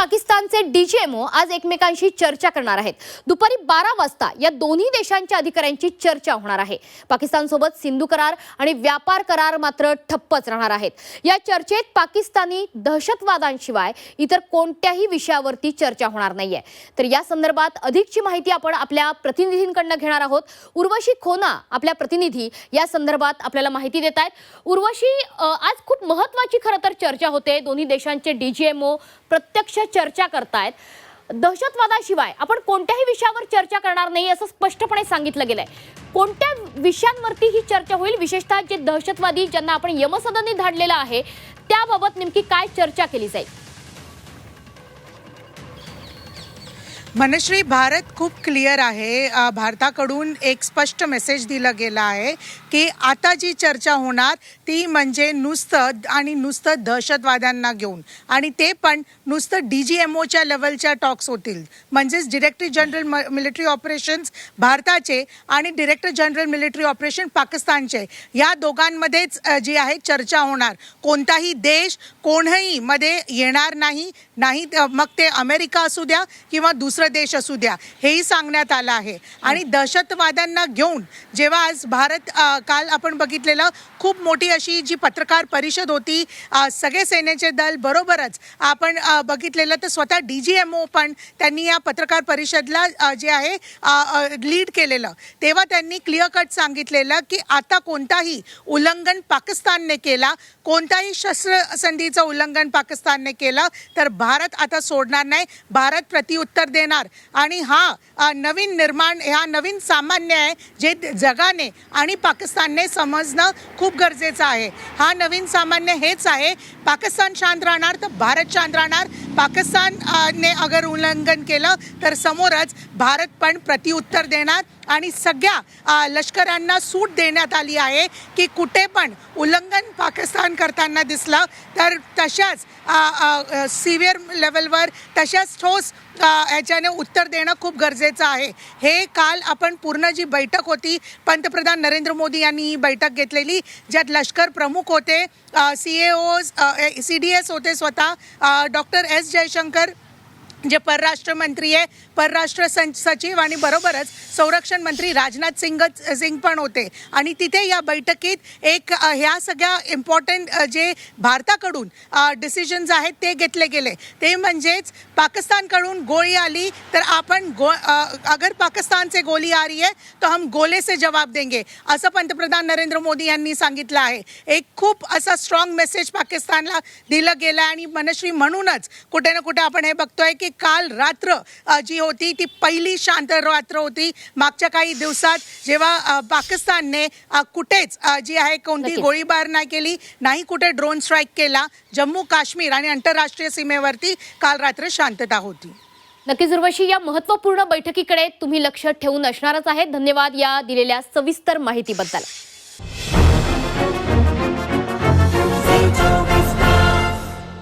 पाकिस्तानचे डीजीएमओ आज एकमेकांशी चर्चा करणार आहेत. दुपारी बारा वाजता या दोन्ही देशांच्या अधिकाऱ्यांची चर्चा होणार आहे. पाकिस्तानसोबत सिंधू करार आणि व्यापार करार मात्र ठप्पच राहणार आहेत. या चर्चेत पाकिस्तानी दहशतवादांशिवाय इतर कोणत्याही विषयावरती चर्चा होणार नाहीये. तर या संदर्भात अधिकची माहिती आपण आपल्या प्रतिनिधींकडनं घेणार आहोत. उर्वशी खोना आपल्या प्रतिनिधी या संदर्भात आपल्याला माहिती देत आहेत. उर्वशी आज खूप महत्वाची खरं तर चर्चा होते. दोन्ही देशांचे डीजीएमओ प्रत्यक्ष चर्चा करतायत. दहशतवादाशिवाय आपण कोणत्याही विषयावर चर्चा करणार नाही असं स्पष्टपणे सांगितलं गेलंय. कोणत्या विषयांवरती ही चर्चा होईल? विशेषतः जे दहशतवादी ज्यांना आपण यमसदनी धाडलेलं आहे त्याबाबत नेमकी काय चर्चा केली जाईल? मनश्री भारत खूप क्लिअर आहे. भारताकडून एक स्पष्ट मेसेज दिला गेला आहे की आता जी चर्चा होणार ती म्हणजे नुसतं आणि नुसतं दहशतवाद्यांना घेऊन. आणि ते पण नुसतं डी जी एम ओच्या लेवलच्या टॉक्स होतील. म्हणजेच डिरेक्टर जनरल मिलिटरी ऑपरेशन्स भारताचे आणि डिरेक्टर जनरल मिलिटरी ऑपरेशन पाकिस्तानचे. या दोघांमध्येच जी आहे चर्चा होणार. कोणताही देश कोणही मध्ये येणार नाही. नाही मग ते अमेरिका असू द्या किंवा दुसरं देश असू द्या हेही सांगण्यात आलं आहे. आणि दहशतवाद्यांना घेऊन जेव्हा आज भारत काल आपण बघितलेलं खूप मोठी अशी जी पत्रकार परिषद होती सगळे सेनेचे दल बरोबरच आपण बघितलेलं तर स्वतः डी जी एम ओ पण त्यांनी या पत्रकार परिषदला जे आहे लीड केलेलं. तेव्हा त्यांनी क्लिअर कट सांगितलेलं की आता कोणताही उल्लंघन पाकिस्तानने केला कोणताही शस्त्रसंधीचं उल्लंघन पाकिस्तानने केलं तर भारत आता सोडणार नाही. भारत प्रतिउत्तर देणार आणि हा नवीन निर्माण ह्या नवीन सामान्य आहे जे जगाने आणि पाकिस्तानने समजणं खूप गरजेचं आहे. हा नवीन सामान्य हेच आहे. पाकिस्तान शांत राहणार तर भारत शांत राहणार. पाकिस्तान ने अगर उल्लंघन केलं तर समोरच भारत पण प्रतिउत्तर देणार आणि सगळ्या लष्करांना सूट देण्यात आली आहे की कुठे पण उल्लंघन पाकिस्तान करताना दिसलं तर तशाच सिव्हिअर लेवलवर तशाच ठोस याच्याने उत्तर देणं खूप गरजेचं आहे. हे काल आपण पूर्ण जी बैठक होती पंतप्रधान नरेंद्र मोदी यांनी ही बैठक घेतलेली ज्यात लष्कर प्रमुख होते C A O C D S होते स्वतः डॉक्टर एस जयशंकर जे परराष्ट्र मंत्री आहे परराष्ट्र सं सचिव आणि बरोबरच संरक्षण मंत्री राजनाथ सिंग सिंग पण होते. आणि तिथे या बैठकीत एक ह्या सगळ्या इम्पॉर्टंट जे भारताकडून डिसिजन्स आहेत ते घेतले गेले. ते म्हणजेच पाकिस्तानकडून गोळी आली तर आपण गो अगर पाकिस्तानचे गोळी गोली आ रही आहे तर हम गोले से जवाब देंगे असं पंतप्रधान नरेंद्र मोदी यांनी सांगितलं आहे. एक खूप असा स्ट्रॉंग मेसेज पाकिस्तानला दिलं गेलं आहे आणि मनश्री म्हणूनच कुठे ना कुठे आपण हे बघतोय की काल रात्र जी होती ती पहिली शांत रात्र होती. मागच्या काही दिवसात जेव्हा पाकिस्तानने कुठेच जी आहे कोणती. गोळीबार नाही केली नाही कुठे ड्रोन स्ट्राईक केला जम्मू काश्मीर आणि आंतरराष्ट्रीय सीमेवरती काल रात्र शांतता होती. नक्कीच उर्वशी या महत्त्वपूर्ण बैठकीकडे तुम्ही लक्ष ठेवून असणारच आहे धन्यवाद या दिलेल्या सविस्तर माहितीबद्दल.